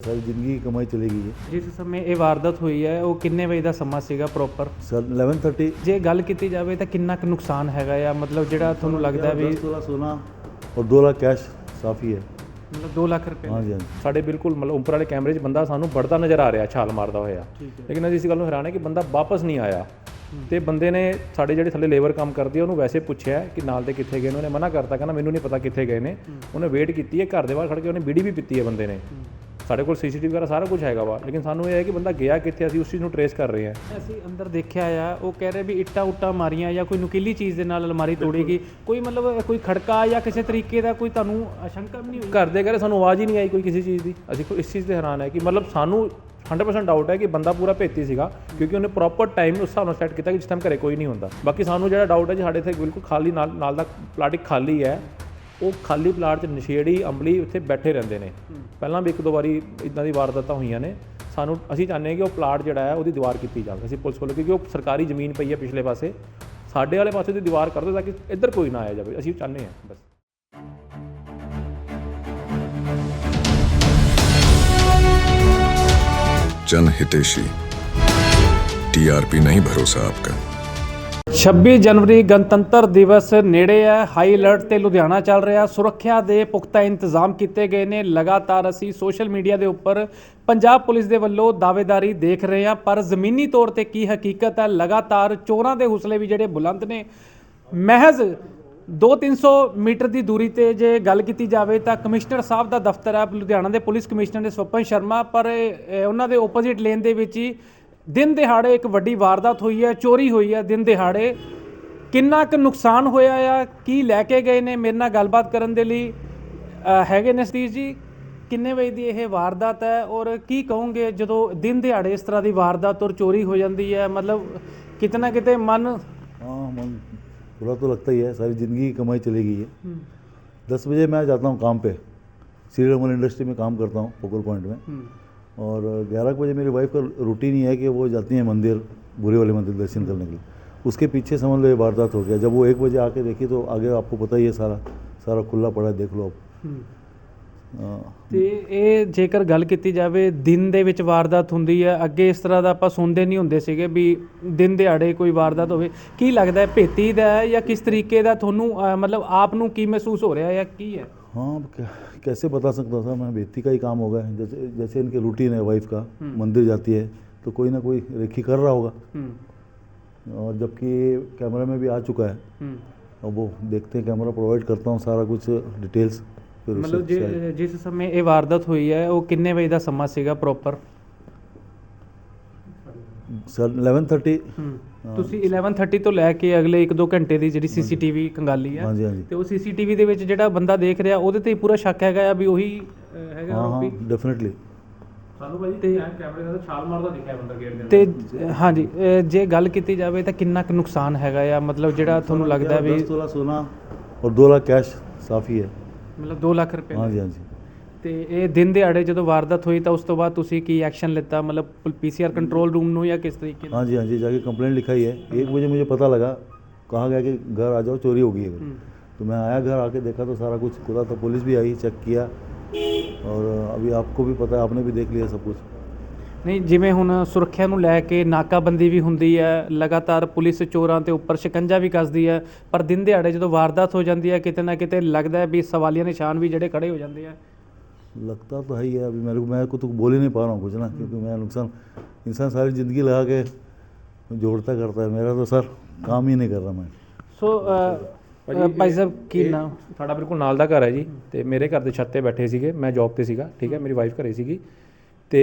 ਸਾਰੀ ਜ਼ਿੰਦਗੀ ਦੀ ਕਮਾਈ ਚਲੀ ਗਈ ਹੈ ਜਿਸ ਸਮੇਂ ਇਹ ਵਾਰਦਾਤ ਹੋਈ ਹੈ ਉਹ ਕਿੰਨੇ ਵਜੇ ਦਾ ਸਮਾਂ ਸੀਗਾ ਪ੍ਰੋਪਰ ਸਰ 11:30 ਜੇ ਗੱਲ ਕੀਤੀ ਜਾਵੇ ਤਾਂ ਕਿੰਨਾ ਕੁ ਨੁਕਸਾਨ ਹੈਗਾ ਆ? ਮਤਲਬ ਜਿਹੜਾ ਤੁਹਾਨੂੰ ਲੱਗਦਾ ਵੀ 10 ਤੋਲਾ ਸੋਨਾ ਔਰ 2 ਲੱਖ ਕੈਸ਼ ਕਾਫੀ ਹੈ ਮਤਲਬ 2 ਲੱਖ ਰੁਪਏ। ਹਾਂਜੀ ਹਾਂਜੀ। ਸਾਡੇ ਬਿਲਕੁਲ ਮਤਲਬ ਉੱਪਰ ਵਾਲੇ ਕੈਮਰੇ 'ਚ ਬੰਦਾ ਸਾਨੂੰ ਵੜਦਾ ਨਜ਼ਰ ਆ ਰਿਹਾ ਛਾਲ ਮਾਰਦਾ ਹੋਇਆ। ਲੇਕਿਨ ਅਸੀਂ ਇਸ ਗੱਲ ਨੂੰ ਹੈਰਾਨ ਹੈ ਕਿ ਬੰਦਾ ਵਾਪਸ ਨਹੀਂ ਆਇਆ। ਤੇ ਬੰਦੇ ਨੇ ਸਾਡੇ ਜਿਹੜੇ ਥੱਲੇ ਲੇਬਰ ਕੰਮ ਕਰਦੀ ਉਹਨੂੰ ਵੈਸੇ ਪੁੱਛਿਆ ਕਿ ਨਾਲ ਦੇ ਕਿੱਥੇ ਗਏ ਨੇ? ਉਹਨੇ ਮਨਾ ਕਰਤਾ ਕਹਿੰਦਾ ਮੈਨੂੰ ਨਹੀਂ ਪਤਾ ਕਿੱਥੇ ਗਏ ਨੇ। ਉਹਨੇ ਵੇਟ ਕੀਤੀ ਹੈ ਘਰ ਦੇ ਬਾਹਰ ਖੜ ਕੇ ਉਹਨੇ ਬੀੜੀ ਵੀ ਪੀਤੀ ਹੈ ਬੰਦੇ ਨੇ। ਸਾਡੇ ਕੋਲ ਸੀਸੀਟੀਵੀ ਵਗੈਰਾ ਸਾਰਾ ਕੁਝ ਹੈਗਾ ਵਾ ਲੇਕਿਨ ਸਾਨੂੰ ਇਹ ਹੈ ਕਿ ਬੰਦਾ ਗਿਆ ਕਿੱਥੇ ਅਸੀਂ ਉਸ ਚੀਜ਼ ਨੂੰ ਟਰੇਸ ਕਰ ਰਹੇ ਹਾਂ। ਅਸੀਂ ਅੰਦਰ ਦੇਖਿਆ ਆ ਉਹ ਕਹਿ ਰਹੇ ਵੀ ਇੱਟਾਂ ਉੱਟਾਂ ਮਾਰੀਆਂ ਜਾਂ ਕੋਈ ਨੁਕੀਲੀ ਚੀਜ਼ ਦੇ ਨਾਲ ਅਲਮਾਰੀ ਤੋੜੇਗੀ। ਕੋਈ ਮਤਲਬ ਕੋਈ ਖੜਕਾ ਜਾਂ ਕਿਸੇ ਤਰੀਕੇ ਦਾ ਕੋਈ ਤੁਹਾਨੂੰ ਆਸ਼ੰਕਾ ਵੀ ਨਹੀਂ ਹੋਈ? ਘਰ ਦੇ ਘਰੇ ਸਾਨੂੰ ਆਵਾਜ਼ ਹੀ ਨਹੀਂ ਆਈ ਕੋਈ ਕਿਸੇ ਚੀਜ਼ ਦੀ। ਅਸੀਂ ਕੋਈ ਇਸ ਚੀਜ਼ ਤੇ ਹੈਰਾਨ ਹੈ ਕਿ ਮਤਲਬ ਸਾਨੂੰ 100% ਡਾਊਟ ਹੈ ਕਿ ਬੰਦਾ ਪੂਰਾ ਭੇਤੀ ਸੀਗਾ ਕਿਉਂਕਿ ਉਹਨੇ ਪ੍ਰੋਪਰ ਟਾਈਮ ਉਸ ਹਿਸਾਬ ਨਾਲ ਸੈੱਟ ਕੀਤਾ ਕਿ ਜਿਸ ਟਾਈਮ ਘਰੇ ਕੋਈ ਨਹੀਂ ਹੁੰਦਾ। ਬਾਕੀ ਸਾਨੂੰ ਜਿਹੜਾ ਡਾਊਟ ਹੈ ਜੀ ਸਾਡੇ ਇੱਥੇ ਬਿਲਕੁਲ ਖਾਲੀ ਨਾਲ ਨਾਲ ਦਾ ਪਲਾਟਿਕ ਖਾਲੀ ਹੈ। ਉਹ ਖਾਲੀ ਪਲਾਟ 'ਚ ਨਸ਼ੇੜੀ ਅੰਬਲੀ ਉੱਥੇ ਬੈਠੇ ਰਹਿੰਦੇ ਨੇ ਪਹਿਲਾਂ ਵੀ ਇੱਕ ਦੋ ਵਾਰੀ ਇਦਾਂ ਦੀ ਵਾਰਦਾਤਾਂ ਹੋਈਆਂ ਨੇ ਸਾਨੂੰ ਅਸੀਂ ਚਾਹੁੰਦੇ ਹਾਂ ਕਿ ਉਹ ਪਲਾਟ ਜਿਹੜਾ ਹੈ ਉਹਦੀ ਦੀਵਾਰ ਕੀਤੀ ਜਾਵੇ ਅਸੀਂ ਪੁਲਿਸ ਵੱਲੋਂ ਕਿਉਂਕਿ ਉਹ ਸਰਕਾਰੀ ਜ਼ਮੀਨ ਪਈ ਹੈ ਪਿਛਲੇ ਪਾਸੇ ਸਾਡੇ ਵਾਲੇ ਪਾਸੇ ਦੀ ਦੀਵਾਰ ਕਰ ਦਿਓ ਤਾਂ ਕਿ ਇੱਧਰ ਕੋਈ ਨਾ ਆਇਆ ਜਾਵੇ ਅਸੀਂ ਚਾਹੁੰਦੇ ਹਾਂ ਬਸ जन हितेशी टीआरपी नहीं भरोसा आपका 26 ਜਨਵਰੀ ਗਣਤੰਤਰ ਦਿਵਸ ਨੇੜੇ ਹੈ। ਹਾਈ ਅਲਰਟ ਤੇ ਲੁਧਿਆਣਾ ਚੱਲ ਰਿਹਾ। ਸੁਰੱਖਿਆ ਦੇ ਪੁਖਤਾ ਇੰਤਜ਼ਾਮ ਕੀਤੇ ਗਏ ਨੇ। ਲਗਾਤਾਰ ਅਸੀਂ ਸੋਸ਼ਲ ਮੀਡੀਆ ਦੇ ਉੱਪਰ ਪੰਜਾਬ ਪੁਲਿਸ ਦੇ ਵੱਲੋਂ ਦਾਅਵੇਦਾਰੀ ਦੇਖ ਰਹੇ ਹਾਂ। ਪਰ ਜ਼ਮੀਨੀ ਤੌਰ ਤੇ ਕੀ ਹਕੀਕਤ ਹੈ? ਲਗਾਤਾਰ ਚੋਰਾਂ ਦੇ ਹੌਸਲੇ ਵੀ ਜਿਹੜੇ ਬੁਲੰਦ ਨੇ। ਮਹਿਜ਼ 2-300 ਮੀਟਰ ਦੀ ਦੂਰੀ ਤੇ ਜੇ ਗੱਲ ਕੀਤੀ ਜਾਵੇ ਤਾਂ ਕਮਿਸ਼ਨਰ ਸਾਹਿਬ ਦਾ ਦਫ਼ਤਰ ਹੈ। ਲੁਧਿਆਣਾ ਦੇ ਪੁਲਿਸ ਕਮਿਸ਼ਨਰ ਨੇ ਸਵਪਨ ਸ਼ਰਮਾ। ਪਰ ਉਹਨਾਂ ਦੇ ਆਪੋਜ਼ਿਟ ਲੇਨ ਦੇ ਵਿੱਚ ਹੀ ਦਿਨ ਦਿਹਾੜੇ ਇੱਕ ਵੱਡੀ ਵਾਰਦਾਤ ਹੋਈ ਹੈ ਚੋਰੀ ਹੋਈ ਹੈ ਦਿਨ ਦਿਹਾੜੇ ਕਿੰਨਾ ਕੁ ਨੁਕਸਾਨ ਹੋਇਆ ਆ ਕੀ ਲੈ ਕੇ ਗਏ ਨੇ ਮੇਰੇ ਨਾਲ ਗੱਲਬਾਤ ਕਰਨ ਦੇ ਲਈ ਅ, ਹੈਗੇ ਨੇ ਸਤੀਸ਼ ਜੀ ਕਿੰਨੇ ਵਜੇ ਦੀ ਇਹ ਵਾਰਦਾਤ ਹੈ ਔਰ ਕੀ ਕਹੋਗੇ ਜਦੋਂ ਦਿਨ ਦਿਹਾੜੇ ਇਸ ਤਰ੍ਹਾਂ ਦੀ ਵਾਰਦਾਤ ਔਰ ਚੋਰੀ ਹੋ ਜਾਂਦੀ ਹੈ ਮਤਲਬ ਕਿਤਨਾ ਕਿਤੇ ਮਨ हाँ मन बुरा तो लगता ही है सारी ज़िंदगी की कमाई चली गई है दस बजे मैं जाता हूँ काम पे सीरियल इंडस्ट्री में काम करता हूँ फोकल पॉइंट में और ग्यारह बजे मेरी वाइफ का रूटीन ही है कि वो जाती हैं मंदिर बुरे वाले मंदिर दर्शन करने के लिए उसके पीछे समझ लो ये वारदात हो गया जब वो एक बजे आके देखी तो आगे आपको पता ही है सारा सारा खुला पड़ा है देख लो आप हाँ, ਤੇ ਇਹ ਜੇਕਰ ਗੱਲ ਕੀਤੀ ਜਾਵੇ ਦਿਨ ਦੇ ਵਿੱਚ ਵਾਰਦਾਤ ਹੁੰਦੀ ਹੈ ਅੱਗੇ ਇਸ ਤਰ੍ਹਾਂ ਦਾ ਆਪਾਂ ਸੁਣਦੇ ਨਹੀਂ ਹੁੰਦੇ ਸੀਗੇ ਵੀ ਦਿਨ ਦਿਹਾੜੇ ਕੋਈ ਵਾਰਦਾਤ ਹੋਵੇ ਕੀ ਲੱਗਦਾ ਹੈ ਭੇਤੀ ਦਾ ਹੈ ਜਾਂ ਕਿਸ ਤਰੀਕੇ ਦਾ ਤੁਹਾਨੂੰ ਅਹ, ਮਤਲਬ ਆਪ ਨੂੰ ਕੀ ਮਹਿਸੂਸ ਹੋ ਰਿਹਾ ਹੈ ਜਾਂ ਕੀ ਹੈ हाँ अब क्या- कैसे बता सकता था मैं बेटी का ही काम होगा जैसे जैसे इनके रूटीन है वाइफ का मंदिर जाती है तो कोई ना कोई रेखी कर रहा होगा ਹੂੰ और जबकि कैमरा में भी आ चुका है ਹੂੰ अब वो देखते हैं कैमरा प्रोवाइड करता हूँ सारा कुछ डिटेल्स फिर ਮਤਲਬ उससे ਜੇ- ਜਿਸ ਸਮੇਂ ਇਹ ਵਾਰਦਾਤ ਹੋਈ ਹੈ ਉਹ ਕਿੰਨੇ ਵਜੇ ਦਾ ਸਮਾਂ ਸੀਗਾ ਪ੍ਰੋਪਰ सर इलेवन थर्टी ਤੁਸੀਂ 11:30 ਤੋਂ ਲੈ ਕੇ ਅਗਲੇ 1-2 ਘੰਟੇ ਦੀ ਜਿਹੜੀ ਸੀਸੀਟੀਵੀ ਕੰਗਾਲੀ ਆ ਹਾਂਜੀ, ਤੇ ਉਹ ਸੀਸੀਟੀਵੀ ਦੇ ਵਿੱਚ ਜਿਹੜਾ ਬੰਦਾ ਦੇਖ ਰਿਹਾ ਉਹਦੇ ਤੇ ਪੂਰਾ ਸ਼ੱਕ ਹੈਗਾ ਆ ਵੀ ਉਹੀ ਹੈਗਾ ਹਾਂ ਡੈਫੀਨਿਟਲੀ ਸਾਨੂੰ ਭਾਈ ਤੇ ਕੈਮਰੇ ਨਾਲ ਛਾਲ ਮਾਰਦਾ ਦਿਖਿਆ ਬੰਦਾ ਗੇਟ ਦੇ ਤੇ ਜ- ਹਾਂਜੀ ਜੇ ਗੱਲ ਕੀਤੀ ਜਾਵੇ ਤਾਂ ਕਿੰਨਾ ਕੁ ਨੁਕਸਾਨ ਹੈਗਾ ਆ? ਮਤਲਬ ਜਿਹੜਾ ਤੁਹਾਨੂੰ ਲੱਗਦਾ ਵੀ ਸੋਨਾ ਔਰ 2 ਲੱਖ ਕੈਸ਼ ਕਾਫੀ ਹੈ ਮਤਲਬ 2 ਲੱਖ ਰੁਪਏ। ਹਾਂਜੀ ਹਾਂਜੀ। ਤੇ ਇਹ ਦਿਨ ਦਿਹਾੜੇ ਜਦੋਂ ਵਾਰਦਾਤ ਹੋਈ ਤਾਂ ਉਸ ਤੋਂ ਬਾਅਦ ਤੁਸੀਂ ਕੀ ਐਕਸ਼ਨ ਲਿੱਤਾ ਮਤਲਬ ਪੀਸੀਆਰ ਕੰਟਰੋਲ ਰੂਮ ਨੂੰ ਜਾਂ ਕਿਸ ਤਰੀਕੇ ਨਾਲ हाँ जी हाँ जी जाके कंप्लेंट लिखाई है एक बजे मुझे पता लगा कहा गया कि घर आ जाओ चोरी हो गई है तो मैं आया घर आके देखा तो सारा कुछ खुला तो पुलिस भी आई चेक किया और अभी आपको भी पता है आपने भी देख लिया सब कुछ ਨਹੀਂ ਜਿਵੇਂ ਹੁਣ ਸੁਰੱਖਿਆ ਨੂੰ ਲੈ ਕੇ ਨਾਕਾਬੰਦੀ ਵੀ ਹੁੰਦੀ ਹੈ ਲਗਾਤਾਰ ਪੁਲਿਸ ਚੋਰਾਂ ਤੇ ਉੱਪਰ ਸ਼ਿਕੰਜਾ ਵੀ ਕੱਸਦੀ ਹੈ ਪਰ ਦਿਨ ਦਿਹਾੜੇ ਜਦੋਂ ਵਾਰਦਾਤ ਹੋ ਜਾਂਦੀ ਹੈ ਕਿਤੇ ਨਾ ਕਿਤੇ ਲੱਗਦਾ ਹੈ ਵੀ ਸਵਾਲੀਆ ਨਿਸ਼ਾਨ ਵੀ ਜਿਹੜੇ ਖੜੇ ਹੋ ਜਾਂਦੇ ਆ लगता तो है ही है अभी मेरे को मैं को तो बोल ही नहीं पा रहा हूँ कुछ ना क्योंकि मैं नुकसान इंसान सारी ज़िंदगी लगा के जोड़ता करता है मेरा तो सर काम ही नहीं कर रहा मैं ਸੋ ਅ, ਅ, ਭਾਈ ਸਾਹਿਬ ਕੀ ਇਹ ਨਾਮ ਸਾਡਾ ਬਿਲਕੁਲ ਨਾਲ ਦਾ ਘਰ ਹੈ ਜੀ ਤੇ ਮੇਰੇ ਘਰ ਦੇ ਛੱਤ ਤੇ ਬੈਠੇ ਸੀਗੇ ਮੈਂ ਜੌਬ ਤੇ ਸੀਗਾ ਠੀਕ ਹੈ ਮੇਰੀ ਵਾਈਫ ਘਰੇ ਸੀਗੀ ਤੇ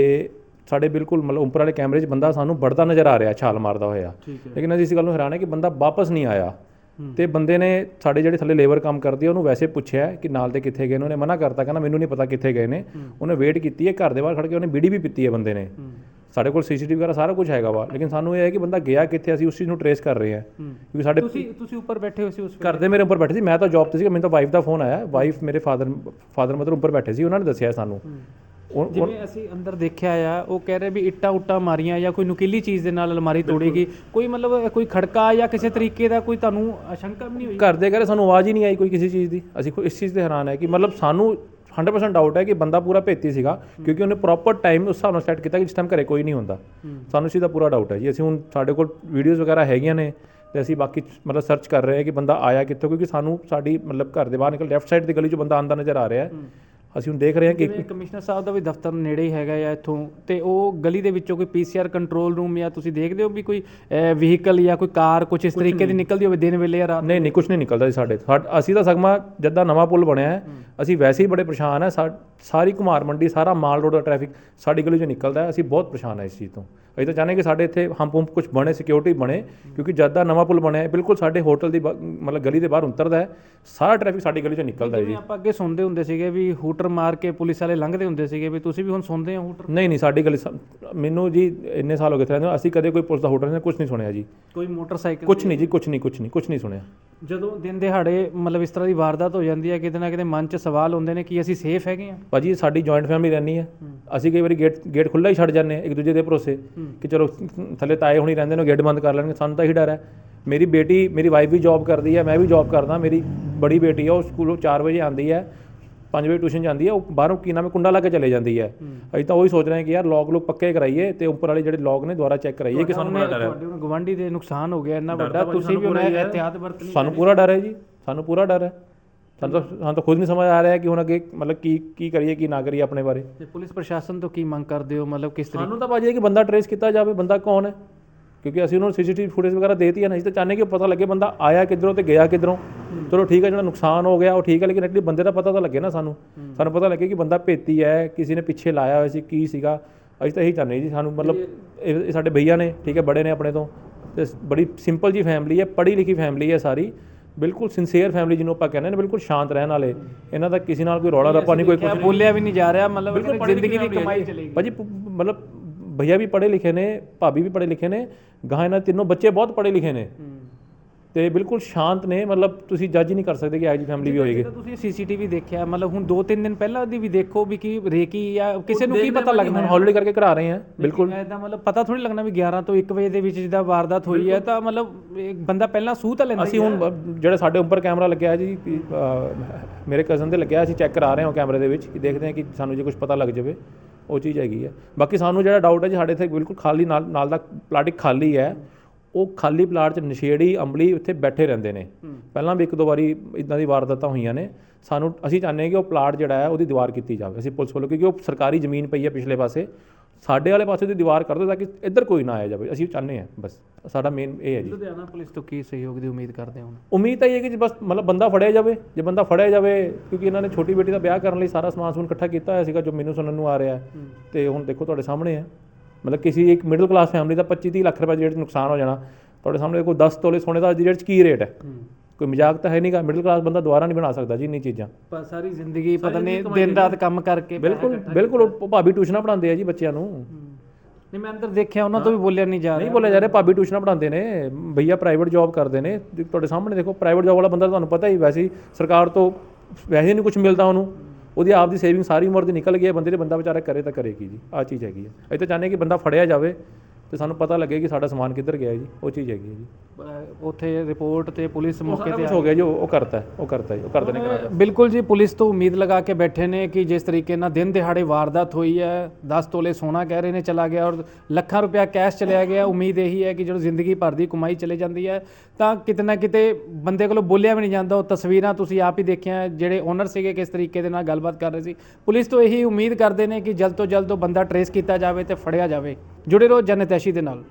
ਸਾਡੇ ਬਿਲਕੁਲ ਮਤਲਬ ਉੱਪਰ ਵਾਲੇ ਕੈਮਰੇ 'ਚ ਬੰਦਾ ਸਾਨੂੰ ਵੜਦਾ ਨਜ਼ਰ ਆ ਰਿਹਾ ਛਾਲ ਮਾਰਦਾ ਹੋਇਆ ਲੇਕਿਨ ਅਸੀਂ ਇਸ ਗੱਲ ਨੂੰ ਹੈਰਾਨ ਹੈ ਕਿ ਬੰਦਾ ਵਾਪਸ ਨਹੀਂ ਆਇਆ ਤੇ ਬੰਦੇ ਨੇ ਸਾਡੇ ਜਿਹੜੇ ਥੱਲੇ ਲੇਬਰ ਕੰਮ ਕਰਦੀ ਹੈ ਉਹਨੂੰ ਵੈਸੇ ਪੁੱਛਿਆ ਕਿ ਨਾਲ ਦੇ ਕਿੱਥੇ ਗਏ ਨੇ? ਉਹਨੇ ਮਨਾ ਕਰਤਾ ਕਹਿੰਦਾ ਮੈਨੂੰ ਨਹੀਂ ਪਤਾ ਕਿੱਥੇ ਗਏ ਨੇ। ਉਹਨੇ ਵੇਟ ਕੀਤੀ ਹੈ ਘਰ ਦੇ ਬਾਹਰ ਖੜ ਕੇ ਉਹਨੇ ਬੀੜੀ ਵੀ ਪੀਤੀ ਹੈ ਬੰਦੇ ਨੇ। ਸਾਡੇ ਕੋਲ ਸੀਸੀਟੀਵੀ ਵਗੈਰਾ ਸਾਰਾ ਕੁਝ ਹੈਗਾ ਵਾ ਲੇਕਿਨ ਸਾਨੂੰ ਇਹ ਹੈ ਕਿ ਬੰਦਾ ਗਿਆ ਕਿੱਥੇ ਅਸੀਂ ਉਸ ਚੀਜ਼ ਨੂੰ ਟਰੇਸ ਕਰ ਰਹੇ ਹਾਂ। ਕਿਉਂਕਿ ਸਾਡੇ ਤੁਸੀਂ ਤੁਸੀਂ ਉੱਪਰ ਬੈਠੇ ਹੋਏ ਸੀ ਉਸ ਘਰ ਦੇ ਮੇਰੇ ਉੱਪਰ ਬੈਠੇ ਸੀ ਮੈਂ ਤਾਂ ਜੌਬ ਤੇ ਸੀ ਮੈਨੂੰ ਤਾਂ ਵਾਈਫ ਦਾ ਫੋਨ ਆਇਆ। ਵਾਈਫ ਮੇਰੇ ਫਾਦਰ ਫਾਦਰ ਮਦਰ ਉੱਪਰ ਬੈਠੇ ਸੀ ਉਹਨਾਂ ਨੇ ਦੱਸਿਆ ਸਾਨੂੰ। ਜਿਵੇਂ ਅਸੀਂ ਅੰਦਰ ਦੇਖਿਆ ਆ ਉਹ ਕਹਿ ਰਹੇ ਵੀ ਇੱਟਾਂ ਉੱਟਾਂ ਮਾਰੀਆਂ ਜਾਂ ਕੋਈ ਨੁਕੀਲੀ ਚੀਜ਼ ਦੇ ਨਾਲ ਅਲਮਾਰੀ ਤੋੜੇਗੀ। ਕੋਈ ਮਤਲਬ ਕੋਈ ਖੜਕਾ ਜਾਂ ਕਿਸੇ ਤਰੀਕੇ ਦਾ ਕੋਈ ਤੁਹਾਨੂੰ ਆਸ਼ੰਕਾ ਵੀ ਨਹੀਂ ਹੋਈ? ਘਰ ਦੇ ਘਰੇ ਸਾਨੂੰ ਆਵਾਜ਼ ਹੀ ਨਹੀਂ ਆਈ ਕੋਈ ਕਿਸੇ ਚੀਜ਼ ਦੀ। ਅਸੀਂ ਕੋਈ ਇਸ ਚੀਜ਼ ਤੇ ਹੈਰਾਨ ਹੈ ਕਿ ਮਤਲਬ ਸਾਨੂੰ 100% ਡਾਊਟ ਹੈ ਕਿ ਬੰਦਾ ਪੂਰਾ ਭੇਤੀ ਸੀਗਾ ਕਿਉਂਕਿ ਉਹਨੇ ਪ੍ਰੋਪਰ ਟਾਈਮ ਉਸ ਹਿਸਾਬ ਨਾਲ ਸੈੱਟ ਕੀਤਾ ਕਿ ਜਿਸ ਟਾਈਮ ਘਰੇ ਕੋਈ ਨਹੀਂ ਹੁੰਦਾ। ਸਾਨੂੰ ਇਸ ਦਾ ਪੂਰਾ ਡਾਊਟ ਹੈ ਜੀ। ਅਸੀਂ ਹੁਣ ਸਾਡੇ ਕੋਲ ਵੀਡੀਓਜ਼ ਵਗੈਰਾ ਹੈਗੀਆਂ ਨੇ ਤੇ ਅਸੀਂ ਬਾਕੀ ਮਤਲਬ ਸਰਚ ਕਰ ਰਹੇ ਹਾਂ ਕਿ ਬੰਦਾ ਆਇਆ ਕਿੱਥੋਂ ਕਿਉਂਕਿ ਸਾਨੂੰ ਸਾਡੀ ਮਤਲਬ ਘਰ ਦੇ ਬਾਹਰ ਨਿਕਲ ਲੈਫਟ ਸਾਈਡ ਦੀ ਗਲੀ 'ਚੋਂ ਬੰਦਾ ਆਂਦਾ ਨਜ਼ਰ ਆ ਰਿਹਾ ਹੈ। ਅਸੀਂ ਹੁਣ ਦੇਖ ਰਹੇ ਹਾਂ ਕਿ ਜਿਵੇਂ ਕਮਿਸ਼ਨਰ ਸਾਹਿਬ ਦਾ ਵੀ ਦਫ਼ਤਰ ਨੇੜੇ ਹੀ ਹੈਗਾ ਆ ਇੱਥੋਂ ਤੇ ਉਹ ਗਲੀ ਦੇ ਵਿੱਚੋਂ ਕੋਈ ਪੀਸੀਆਰ ਕੰਟਰੋਲ ਰੂਮ ਜਾਂ ਤੁਸੀਂ ਦੇਖਦੇ ਹੋ ਵੀ ਕੋਈ ਵਹੀਕਲ ਜਾਂ ਕੋਈ ਕਾਰ ਕੁਝ ਇਸ ਤਰੀਕੇ ਦੀ ਨਿਕਲਦੀ ਹੋਵੇ ਦਿਨ ਵੇਲੇ ਜਾਂ ਰਾਤ ਨਹੀਂ ਨਹੀਂ ਕੁਝ ਨਹੀਂ ਨਿਕਲਦਾ ਜੀ ਸਾਡੇ ਅਸੀਂ ਤਾਂ ਸਗਮਾ ਜਦਾਂ ਨਵਾਂ ਪੁਲ ਬਣਿਆ ਹੈ। ਅਸੀਂ ਵੈਸੇ ਹੀ ਬੜੇ ਪਰੇਸ਼ਾਨ ਹੈ ਸਾ- ਸਾਰੀ ਕੁਮਾਰ ਮੰਡੀ ਸਾਰਾ ਮਾਲ ਰੋਡ ਦਾ ਟ੍ਰੈਫਿਕ ਸਾਡੀ ਗਲੀ 'ਚੋਂ ਨਿਕਲਦਾ ਹੈ। ਅਸੀਂ ਬਹੁਤ ਪਰੇਸ਼ਾਨ ਹੈ ਇਸ ਚੀਜ਼ ਤੋਂ। ਅਸੀਂ ਤਾਂ ਚਾਹੁੰਦੇ ਕਿ ਸਾਡੇ ਇੱਥੇ ਹੰਪ ਹੁੰਪ ਕੁਝ ਬਣੇ ਸਿਕਿਉਰਿਟੀ ਬਣੇ ਕਿਉਂਕਿ ਜਦ ਦਾ ਨਵਾਂ ਪੁਲ ਬਣਿਆ ਹੈ ਬਿਲਕੁਲ ਸਾਡੇ ਹੋਟਲ ਦੀ ਬ- ਮਤਲਬ ਗਲੀ ਦੇ ਬਾਹਰ ਉਤਰਦਾ ਹੈ। ਸਾਰਾ ਟ੍ਰੈਫਿਕ ਸਾਡੀ ਗਲੀ 'ਚੋਂ ਨਿਕਲਦਾ ਹੈ ਜੀ। ਜਿਵੇਂ ਆਪਾਂ ਅੱਗੇ ਸੁਣਦੇ ਹੁੰਦੇ ਸੀਗੇ ਵੀ ਹੂਟਰ ਮਾਰ ਕੇ ਪੁਲਿਸ ਵਾਲੇ ਲੰਘਦੇ ਹੁੰਦੇ ਸੀਗੇ ਵੀ ਤੁਸੀਂ ਵੀ ਹੁਣ ਸੁਣਦੇ ਹੋ ਹੂਟਰ? ਨਹੀਂ ਨਹੀਂ ਸਾਡੀ ਗਲੀ ਸ- ਮੈਨੂੰ ਜੀ ਇੰਨੇ ਸਾਲ ਹੋ ਗਏ ਇੱਥੇ ਰਹਿੰਦੇ ਨੂੰ, ਅਸੀਂ ਕਦੇ ਕੋਈ ਪੁਲਿਸ ਦਾ ਹੋਟਲ ਨੇ ਕੁਝ ਨਹੀਂ ਸੁਣਿਆ ਜੀ। ਕੋਈ ਮੋਟਰਸਾਈਕਲ ਕੁਝ ਨਹੀਂ ਜੀ ਕੁਝ ਨਹੀਂ ਕੁਝ ਨਹੀਂ ਕੁਝ ਨਹੀਂ ਸੁਣਿਆ। ਜਦੋਂ ਦਿਨ ਦਿਹਾੜੇ ਮਤਲਬ ਇਸ ਤਰ੍ਹਾਂ ਦੀ ਵਾਰਦਾਤ ਹੋ ਜਾਂਦੀ ਹੈ ਕਿਤੇ ਨਾ ਕਿਤੇ ਮਨ 'ਚ ਸਵਾਲ ਹੁੰਦੇ ਨੇ ਕਿ ਅਸੀਂ ਸੇਫ ਹੈਗੇ ਆ ਭਾਜੀ ਸਾਡੀ ਜੁਆਇੰਟ ਫੈਮਿਲੀ ਰਹਿੰਦੀ ਹੈ। ਅਸੀਂ ਕਈ ਵਾਰੀ ਗੇਟ ਗੇਟ ਖੁੱਲ੍ਹਾ ਹੀ ਛੱਡ ਜਾਂਦੇ ਹਾਂ ਇੱਕ ਦੂਜੇ ਦੇ ਭਰੋਸੇ ਕਿ ਚਲੋ ਥੱਲੇ ਤਾਏ ਹੁਣੀ ਰਹਿੰਦੇ ਨੇ ਗੇਟ ਬੰਦ ਕਰ ਲੈਣਗੇ। ਸਾਨੂੰ ਤਾਂ ਇਹੀ ਡਰ ਹੈ। ਮੇਰੀ ਬੇਟੀ ਮੇਰੀ ਵਾਈਫ ਵੀ ਜੌਬ ਕਰਦੀ ਹੈ ਮੈਂ ਵੀ ਜੌਬ ਕਰਦਾ। ਮੇਰੀ ਬੜੀ ਬੇਟੀ ਹੈ ਉਹ ਸਕੂਲੋਂ 4 ਵਜੇ ਆਉਂਦੀ ਹੈ 5 ਵਜੇ ਟਿਊਸ਼ਨ ਜਾਂਦੀ ਹੈ ਉਹ ਬਾਹਰੋਂ ਕੀ ਨਾਮ ਹੈ ਕੁੰਡਾ ਲਾ ਕੇ ਚਲੇ ਜਾਂਦੀ ਹੈ। ਅਸੀਂ ਤਾਂ ਉਹੀ ਸੋਚ ਰਹੇ ਹਾਂ ਕਿ ਯਾਰ ਲੌਗ ਲੋਕ ਪੱਕੇ ਕਰਾਈਏ ਤੇ ਉੱਪਰ ਵਾਲੇ ਜਿਹੜੇ ਲੌਗ ਨੇ ਦੁਬਾਰਾ ਚੈੱਕ ਕਰਾਈਏ। ਕਿ ਸਾਨੂੰ ਬੜਾ ਡਰ ਹੈ। ਤੁਹਾਡੇ ਗਵਾਂਢੀ ਦੇ ਨੁਕਸਾਨ ਹੋ ਗਿਆ ਇੰਨਾ ਵੱਡਾ ਤੁਸੀਂ ਵੀ ਉਹਨਾਂ ਇhtiyat ਵਰਤਣੀ ਸਾਨੂੰ ਪੂਰਾ ਡਰ ਹੈ ਜੀ। ਸਾਨੂੰ ਪੂਰਾ ਡਰ ਹੈ। ਸਾਨੂੰ ਤਾਂ ਸਾਨੂੰ ਤਾਂ ਖੁਦ ਨਹੀਂ ਸਮਝ ਆ ਰਿਹਾ ਕਿ ਹੁਣ ਅੱਗੇ ਮਤਲਬ ਕੀ ਕੀ ਕਰੀਏ ਕੀ ਨਾ ਕਰੀਏ ਆਪਣੇ ਬਾਰੇ। ਤੇ ਪੁਲਿਸ ਪ੍ਰਸ਼ਾਸਨ ਤੋਂ ਕੀ ਮੰਗ ਕਰਦੇ ਹੋ? ਮਤਲਬ ਕਿਸ ਤਰੀਕੇ ਸਾਨੂੰ ਤਾਂ ਭਾਜੀ ਇਹ ਕਿ ਬੰਦਾ ਟਰੇਸ ਕੀਤਾ ਜਾਵੇ ਬੰਦਾ ਕੌਣ ਹੈ? ਕਿਉਂਕਿ ਅਸੀਂ ਉਹਨਾਂ ਨੂੰ ਸੀਸੀਟੀਵੀ ਫੁਟੇਜ ਵਗੈਰਾ ਦੇਤੀ ਹੈ ਨਾ। ਅਸੀਂ ਤਾਂ ਚਾਹੁੰਦੇ ਕਿ ਪਤਾ ਲੱਗੇ ਬੰਦਾ ਆਇਆ ਕਿੱਧਰੋਂ ਤੇ ਗਿਆ ਕਿੱਧਰੋਂ। ਚਲੋ ਠੀਕ ਹੈ ਜਿਹੜਾ ਨੁਕਸਾਨ ਹੋ ਗਿਆ ਉਹ ਠੀਕ ਹੈ ਲੇਕਿਨ ਐਟਲੀ ਬੰਦੇ ਦਾ ਪਤਾ ਤਾਂ ਲੱਗੇ ਨਾ ਸਾਨੂੰ। ਸਾਨੂੰ ਪਤਾ ਲੱਗੇ ਕਿ ਬੰਦਾ ਭੇਤੀ ਹੈ ਕਿਸੇ ਨੇ ਪਿੱਛੇ ਲਾਇਆ ਹੋਇਆ ਸੀ ਕੀ ਸੀਗਾ। ਅਸੀਂ ਤਾਂ ਇਹੀ ਚਾਹੁੰਦੇ ਜੀ ਸਾਨੂੰ ਮਤਲਬ ਇਹ ਇਹ ਸਾਡੇ ਭਈਆ ਨੇ ਠੀਕ ਹੈ ਬੜੇ ਨੇ ਆਪਣੇ ਤੋਂ। ਤੇ ਬੜੀ ਸਿੰਪਲ ਜੀ ਫੈਮਿਲੀ ਹੈ ਪੜ੍ਹੀ ਲਿਖੀ ਫੈਮਿਲੀ ਹੈ ਸਾਰੀ। ਬਿਲਕੁਲ ਸਿੰਸੀਅਰ ਫੈਮਿਲੀ ਜਿਹਨੂੰ ਆਪਾਂ ਕਹਿੰਦੇ ਨੇ ਬਿਲਕੁਲ ਸ਼ਾਂਤ ਰਹਿਣ ਵਾਲੇ। ਇਹਨਾਂ ਦਾ ਕਿਸੇ ਨਾਲ ਕੋਈ ਰੌਲਾ ਰੱਪਾ ਨਹੀਂ ਕੋਈ ਕੁਝ ਬੋਲਿਆ ਵੀ ਨਹੀਂ ਜਾ ਰਿਹਾ ਮਤਲਬ ਜ਼ਿੰਦਗੀ ਦੀ ਕਮਾਈ ਚਲੇਗੀ ਭਾਜੀ ਮਤਲਬ ਭਈਆ ਵੀ ਪੜ੍ਹੇ ਲਿਖੇ ਨੇ ਭਾਬੀ ਵੀ ਪੜ੍ਹੇ ਲਿਖੇ ਨੇ ਗਾਂ ਇਹਨਾਂ ਤਿੰਨੋਂ ਬੱਚੇ ਬਹੁਤ ਪੜ੍ਹੇ ਲਿਖੇ ਨੇ ਤੇ ਬਿਲਕੁਲ ਸ਼ਾਂਤ ਨੇ ਮਤਲਬ ਤੁਸੀਂ ਜੱਜ ਹੀ ਨਹੀਂ ਕਰ ਸਕਦੇ ਕਿ ਇਹੋ ਜਿਹੀ ਫੈਮਿਲੀ ਵੀ ਹੋਏਗੀ। ਤੁਸੀਂ ਸੀਸੀਟੀਵੀ ਦੇਖਿਆ ਮਤਲਬ ਹੁਣ 2-3 ਦਿਨ ਪਹਿਲਾਂ ਦੀ ਵੀ ਦੇਖੋ ਵੀ ਕੀ ਰੇਕੀ ਜਾਂ ਕਿਸੇ ਨੂੰ ਕੀ ਪਤਾ ਲੱਗਣਾ ਹੁਣ ਹੌਲੀਡੇ ਕਰਕੇ ਕਰਾ ਰਹੇ ਹਾਂ ਬਿਲਕੁਲ। ਐਦਾਂ ਮਤਲਬ ਪਤਾ ਥੋੜੀ ਲੱਗਣਾ ਵੀ 11 ਤੋਂ 1 ਵਜੇ ਦੇ ਵਿੱਚ ਜਿਹਦਾ ਵਾਰਦਾਤ ਹੋਈ ਹੈ ਤਾਂ ਮਤਲਬ ਇੱਕ ਬੰਦਾ ਪਹਿਲਾਂ ਸੂਹ ਤਾਂ ਲੈਂਦਾ ਅਸੀਂ ਹੁਣ ਜਿਹੜਾ ਸਾਡੇ ਉੱਪਰ ਕੈਮਰਾ ਲੱਗਿਆ ਹੈ ਜੀ ਮੇਰੇ ਕਜ਼ਨ ਦੇ ਲੱਗਿਆ ਅਸੀਂ ਚੈੱਕ ਕਰਾ ਰਹੇ ਹਾਂ ਕੈਮਰੇ ਦੇ ਵਿੱਚ ਕਿ ਦੇਖਦੇ ਹਾਂ ਕਿ ਸਾਨੂੰ ਜੇ ਕੁਝ ਪਤਾ ਲੱਗ ਜਾਵੇ ਉਹ ਚੀਜ਼ ਹੈਗੀ ਹੈ। ਬਾਕੀ ਸਾਨੂੰ ਜਿਹੜਾ ਡਾਊਟ ਹੈ ਜੀ ਸਾਡੇ ਇੱਥੇ ਬਿਲਕੁਲ ਖਾਲੀ ਨਾਲ ਨਾਲ ਦਾ ਪਲਾਟ ਇੱਕ ਖਾਲੀ ਹੈ। ਉਹ ਖਾਲੀ ਪਲਾਟ 'ਚ ਨਸ਼ੇੜੀ ਅੰਬਲੀ ਉੱਥੇ ਬੈਠੇ ਰਹਿੰਦੇ ਨੇ। ਪਹਿਲਾਂ ਵੀ ਇੱਕ ਦੋ ਵਾਰੀ ਇਦਾਂ ਦੀ ਵਾਰਦਾਤਾਂ ਹੋਈਆਂ ਨੇ। ਸਾਨੂੰ ਅਸੀਂ ਚਾਹੁੰਦੇ ਹਾਂ ਕਿ ਉਹ ਪਲਾਟ ਜਿਹੜਾ ਹੈ ਉਹਦੀ ਦੀਵਾਰ ਕੀਤੀ ਜਾਵੇ। ਅਸੀਂ ਪੁਲਿਸ ਵੱਲੋਂ ਕਿਉਂਕਿ ਉਹ ਸਰਕਾਰੀ ਜ਼ਮੀਨ ਪਈ ਹੈ ਪਿਛਲੇ ਪਾਸੇ। ਸਾਡੇ ਵਾਲੇ ਪਾਸੇ ਦੀ ਦੀਵਾਰ ਕਰ ਦਿਓ ਤਾਂ ਕਿ ਇੱਧਰ ਕੋਈ ਨਾ ਆਇਆ ਜਾਵੇ। ਅਸੀਂ ਚਾਹੁੰਦੇ ਹਾਂ ਬਸ। ਸਾਡਾ ਮੇਨ ਇਹ ਹੈ ਜੀ। ਲੁਧਿਆਣਾ ਪੁਲਿਸ ਤੋਂ ਕੀ ਸਹਿਯੋਗ ਦੀ ਉਮੀਦ ਕਰਦੇ ਹੋ ਹੁਣ? ਉਮੀਦ ਤਾਂ ਇਹ ਹੈ ਕਿ ਬਸ ਮਤਲਬ ਬੰਦਾ ਫੜਿਆ ਜਾਵੇ ਜੇ ਬੰਦਾ ਫੜਿਆ ਜਾਵੇ ਕਿਉਂਕਿ ਇਹਨਾਂ ਨੇ ਛੋਟੀ ਬੇਟੀ ਦਾ ਵਿਆਹ ਕਰਨ ਲਈ ਸਾਰਾ ਸਮਾਨ ਸਮੂਨ ਇਕੱਠਾ ਕੀਤਾ ਹੋਇਆ ਸੀਗਾ ਜੋ ਮੈਨੂੰ ਸੁਣਨ ਨੂੰ ਆ ਰਿਹਾ। ਤੇ ਹੁਣ ਦੇਖੋ ਤੁਹਾਡੇ ਸਾਹਮਣੇ ਹੈ। ਮਤਲਬ ਕਿਸੇ ਇੱਕ ਮਿਡਲ ਕਲਾਸ ਫੈਮਿਲੀ ਦਾ 25 30 ਲੱਖ ਰੁਪਏ ਜਿਹੜਾ ਨੁਕਸਾਨ ਹੋ ਜਾਣਾ ਤੁਹਾਡੇ ਸਾਹਮਣੇ ਦੇਖੋ 10 ਤੋਲੇ ਸੋਨੇ ਦਾ 'ਚ ਕੀ ਰੇਟ ਹੈ? ਕੋਈ ਮਜ਼ਾਕ ਤਾਂ ਹੈ ਨਹੀਂਗਾ ਮਿਡਲ ਕਲਾਸ ਬੰਦਾ ਦੁਬਾਰਾ ਨਹੀਂ ਬਣਾ ਸਕਦਾ ਜੀ ਇੰਨੀ ਚੀਜ਼ਾਂ। ਪਰ ਸਾਰੀ ਜ਼ਿੰਦਗੀ ਪਤਾ ਨਹੀਂ ਦਿਨ ਰਾਤ ਕੰਮ ਕਰਕੇ ਬਿਲਕੁਲ ਬਿਲਕੁਲ ਭਾਬੀ ਟਿਊਸ਼ਨਾਂ ਪੜਾਉਂਦੇ ਆ ਜੀ ਬੱਚਿਆਂ ਨੂੰ। ਨਹੀਂ ਮੈਂ ਅੰਦਰ ਦੇਖਿਆ ਉਹਨਾਂ ਤੋਂ ਵੀ ਬੋਲਿਆ ਨਹੀਂ ਜਾ ਨਹੀਂ ਰਿਹਾ। ਬੋਲਿਆ ਜਾ ਰਿਹਾ ਭਾਬੀ ਟਿਊਸ਼ਨਾਂ ਪੜਾਉਂਦੇ ਨੇ ਭਈਆ ਪ੍ਰਾਈਵੇਟ ਜੌਬ ਕਰਦੇ ਨੇ। ਤੁਹਾਡੇ ਸਾਹਮਣੇ ਦੇਖੋ ਪ੍ਰਾਈਵੇਟ ਜੌਬ ਵਾਲਾ ਬੰਦਾ ਤੁਹਾਨੂੰ ਪਤਾ ਹੀ ਵੈਸੇ ਸਰਕਾਰ ਤੋਂ ਵੈਸੇ ਨਹੀਂ ਕੁਝ ਮਿਲਦਾ ਉਹਨੂੰ। ਉਹਦੀ ਆਪ ਦੀ ਸੇਵਿੰਗ ਸਾਰੀ ਉਮਰ ਦੀ ਨਿਕਲ ਗਈ ਹੈ, ਬੰਦੇ ਦੇ ਬੰਦਾ ਵਿਚਾਰਾ ਕਰੇ ਤਾਂ ਕਰੇ ਕੀ ਜੀ, ਆਹ ਚੀਜ਼ ਹੈਗੀ ਹੈ। ਅਸੀਂ ਤਾਂ ਚਾਹੁੰਦੇ ਹਾਂ ਕਿ ਬੰਦਾ ਫੜਿਆ ਜਾਵੇ ਤੇ ਸਾਨੂੰ ਪਤਾ ਲੱਗੇ ਕਿ ਸਾਡਾ ਸਮਾਨ ਕਿੱਧਰ ਗਿਆ ਜੀ, ਉਹ ਚੀਜ਼ ਹੈਗੀ ਹੈ ਜੀ। ਉੱਥੇ ਰਿਪੋਰਟ ਤੇ ਪੁਲਿਸ ਮੌਕੇ ਤੇ ਕੁਝ ਹੋ ਗਿਆ ਜੋ ਉਹ ਕਰਤਾ ਉਹ ਕਰਤਾ ਉਹ ਕਰਦੇ ਨੇ ਕਰਾ ਬਿਲਕੁਲ ਜੀ ਪੁਲਿਸ ਤੋਂ ਉਮੀਦ ਲਗਾ ਕੇ ਬੈਠੇ ਨੇ ਕਿ ਜਿਸ ਤਰੀਕੇ ਨਾਲ ਦਿਨ ਦਿਹਾੜੇ ਵਾਰਦਾਤ ਹੋਈ ਹੈ 10 ਤੋਲੇ ਸੋਨਾ ਕਹਿ ਰਹੇ ਨੇ ਚਲਾ ਗਿਆ ਔਰ ਲੱਖਾਂ ਰੁਪਇਆ ਕੈਸ਼ ਚਲਿਆ ਗਿਆ। ਉਮੀਦ ਇਹੀ ਹੈ ਕਿ ਜਦੋਂ ਜ਼ਿੰਦਗੀ ਭਰ ਦੀ ਕਮਾਈ ਚਲੇ ਜਾਂਦੀ ਹੈ ਤਾਂ ਕਿਤੇ ਨਾ ਕਿਤੇ ਬੰਦੇ ਕੋਲੋਂ ਬੋਲਿਆ ਵੀ ਨਹੀਂ ਜਾਂਦਾ। ਉਹ ਤਸਵੀਰਾਂ ਤੁਸੀਂ ਆਪ ਹੀ ਦੇਖਿਆ ਜਿਹੜੇ ਓਨਰ ਸੀਗੇ ਕਿਸ ਤਰੀਕੇ ਦੇ ਨਾਲ ਗੱਲਬਾਤ ਕਰ ਰਹੇ ਸੀ। ਪੁਲਿਸ ਤੋਂ ਇਹੀ ਉਮੀਦ ਕਰਦੇ ਨੇ ਕਿ ਜਲਦ ਤੋਂ ਜਲਦ ਉਹ ਬੰਦਾ ਟਰੇਸ ਕੀਤਾ ਜਾਵੇ ਤੇ ਫੜਿਆ ਜਾਵੇ। ਜੁੜੇ ਰਹੋ ਜਨਤੈਸ਼ੀ ਦੇ ਨਾਲ।